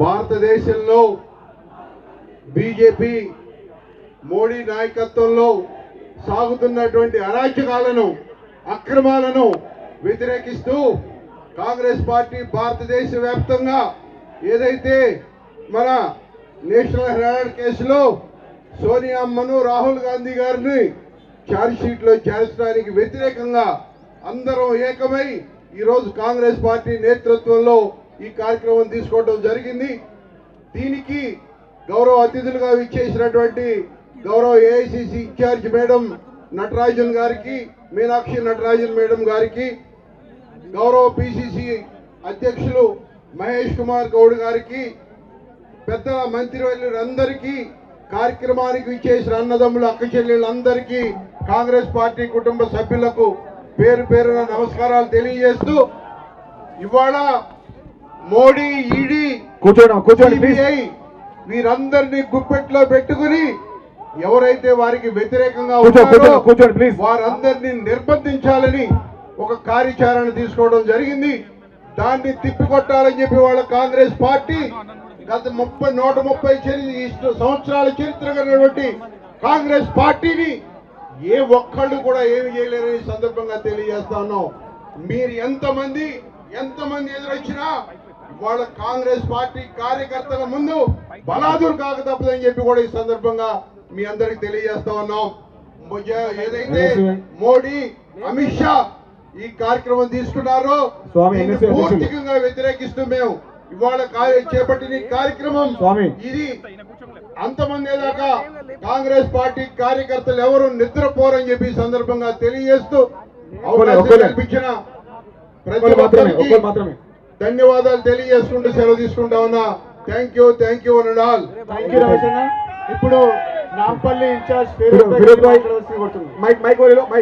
భారతదేశంలో బీజేపీ మోడీ నాయకత్వంలో సాగుతున్నటువంటి అరాచకాలను అక్రమాలను వ్యతిరేకిస్తూ కాంగ్రెస్ పార్టీ భారతదేశ వ్యాప్తంగా ఏదైతే మన నేషనల్ హెరాల్డ్ కేసులో సోనియా అమ్మను రాహుల్ గాంధీ గారిని ఛార్జ్షీట్లో చేర్చడానికి వ్యతిరేకంగా అందరం ఏకమై ఈరోజు కాంగ్రెస్ పార్టీ నేతృత్వంలో ఈ కార్యక్రమం తీసుకోవడం జరిగింది. దీనికి గౌరవ అతిథులుగా విచ్చేసినటువంటి గౌరవ ఏఐసిసి ఇన్ఛార్జ్ మేడం నటరాజన్ గారికి మీనాక్షి నటరాజన్ మేడం గారికి గౌరవ పిసిసి అధ్యక్షులు మహేష్ కుమార్ గౌడ్ గారికి పెద్ద మంత్రివర్యులందరికీ కార్యక్రమానికి విచ్చేసిన అన్నదమ్ములు అక్క చెల్లెళ్ళందరికీ కాంగ్రెస్ పార్టీ కుటుంబ సభ్యులకు పేరు పేరున నమస్కారాలు తెలియజేస్తూ ఇవాళ మోడీ ఈడీ కూర్చోండి కూర్చోండి వీరందరినీ గుప్పెట్లో పెట్టుకుని ఎవరైతే వారికి వ్యతిరేకంగా కూర్చోండి ప్లీజ్ వారందరినీ నిర్బంధించాలని ఒక కార్యాచరణ తీసుకోవడం జరిగింది. దాన్ని తిప్పికొట్టాలని చెప్పి వాళ్ళ కాంగ్రెస్ పార్టీ గత ముప్పై నూట ముప్పై సంవత్సరాల చరిత్ర కలిగినటువంటి కాంగ్రెస్ పార్టీని ఏ ఒక్కళ్ళు కూడా ఏమి చేయలేరని ఈ సందర్భంగా తెలియజేస్తా ఉన్నాం. మీరు ఎంతమంది ఎంతమంది ఎదురొచ్చినా వాళ్ళ కాంగ్రెస్ పార్టీ కార్యకర్తల ముందు బలాదురు కాక తప్పదని చెప్పి కూడా ఈ సందర్భంగా మీ అందరికి తెలియజేస్తా ఉన్నాం ఏదైతే మోడీ అమిత్ షా ఈ కార్యక్రమం తీసుకున్నారో? పూర్తికంగా వ్యతిరేకిస్తూ మేము ఇవాళ చేపట్టిన కార్యక్రమం. ఇది అంతమంది దాకా కాంగ్రెస్ పార్టీ కార్యకర్తలు ఎవరు నిద్రపోరని చెప్పి సందర్భంగా తెలియజేస్తూ అవకాశం. కల్పించిన ప్రతి ఒక్కరికి ధన్యవాదాలు తెలియజేసుకుంటూ సెలవు తీసుకుంటా ఉన్నా. Thank you thank you and all ఇప్పుడు నాంపల్లి ఇన్ఛార్జ్ మైక్ మైక్